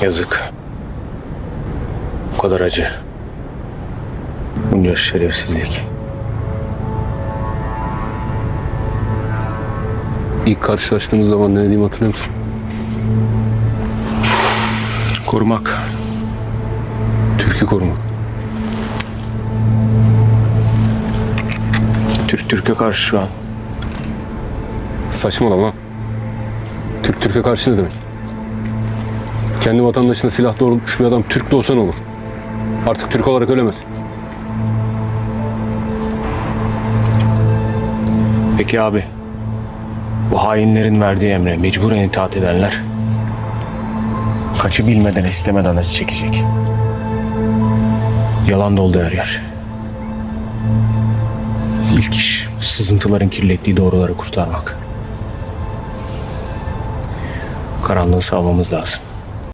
Yazık. Bu kadar acı. Bunca şerefsizlik. İlk karşılaştığımız zaman ne dediğimi hatırlıyor musun? Korumak. Türk'ü korumak. Türk Türk'e karşı şu an. Saçmalama. Türk Türk'e karşı ne demek? Kendi vatandaşına silah doğrultmuş bir adam Türk de olsa ne olur? Artık Türk olarak ölemez. Peki abi. Bu hainlerin verdiği emre mecburen itaat edenler kaçı bilmeden istemeden acı çekecek. Yalan doldu her yer. İlk iş sızıntıların kirlettiği doğruları kurtarmak. Karanlığı savmamız lazım.